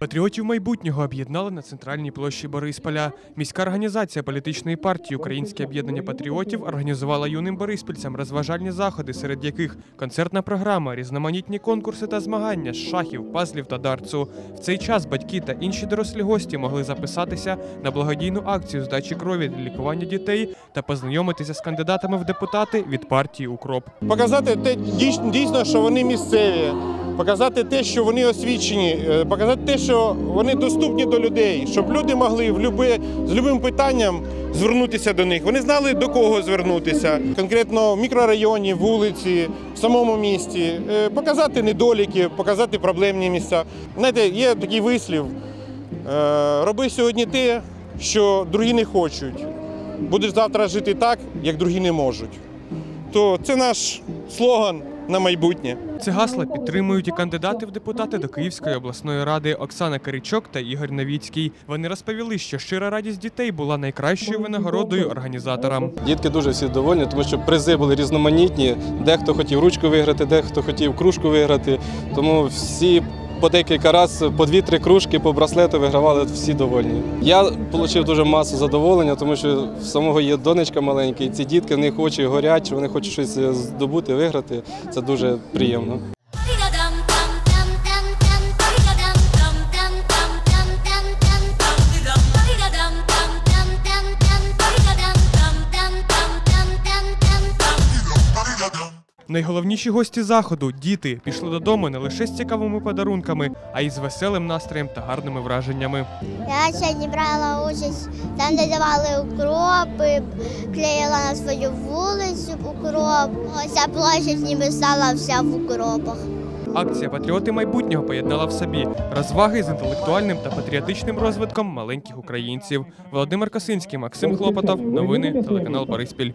Патріотів майбутнього об'єднали на центральній площі Борисполя. Міська організація політичної партії Українське об'єднання патріотів організувала юним бориспільцям розважальні заходи, серед яких концертна програма, різноманітні конкурси та змагання з шахів, пазлів та дартсу. В цей час батьки та інші дорослі гості могли записатися на благодійну акцію здачі крові для лікування дітей та познайомитися з кандидатами в депутати від партії Укроп. показати те дійс- дійсно, що вони місцеві, показати те, що вони освічені, е, показати те, що вони доступні до людей, щоб люди могли в любе, з любим питанням звернутися до них. Вони знали до кого звернутися, конкретно в мікрорайоні, вулиці, в самому місті, Е, показати недоліки, показати проблемні місця. Знаєте, є такий вислів: е, роби сьогодні те, що другі не хочуть. Будеш завтра жити так, як другі не можуть то це наш слоган на майбутнє. Це гасла підтримують і кандидати в депутати до Київської обласної ради Оксана Каричок та Ігор Новіцький. Вони розповіли, що щира радість дітей була найкращою винагородою організаторам. Дітки дуже всі довольні, тому що призи були різноманітні. Дехто хотів ручку виграти, дехто хотів кружку виграти. Тому всі по декілька разів по дві-три кружки по браслету вигравали всі довольні. Я отримав дуже масу задоволення, тому що в самого є донечка маленька, і ці дітки в них очі горять, вони хочуть щось здобути, виграти. Це дуже приємно. Найголовніші гості заходу діти пішли додому не лише з цікавими подарунками, а й з веселим настроєм та гарними враженнями. Я сьогодні брала участь там, де давали укропи, клеїла на свою вулицю укроп. Ця площадь ніби стала вся в укропах. Акція Патріоти майбутнього поєднала в собі розваги з інтелектуальним та патріотичним розвитком маленьких українців. Володимир Косинський, Максим Хлопотов. Новини телеканал Бориспіль.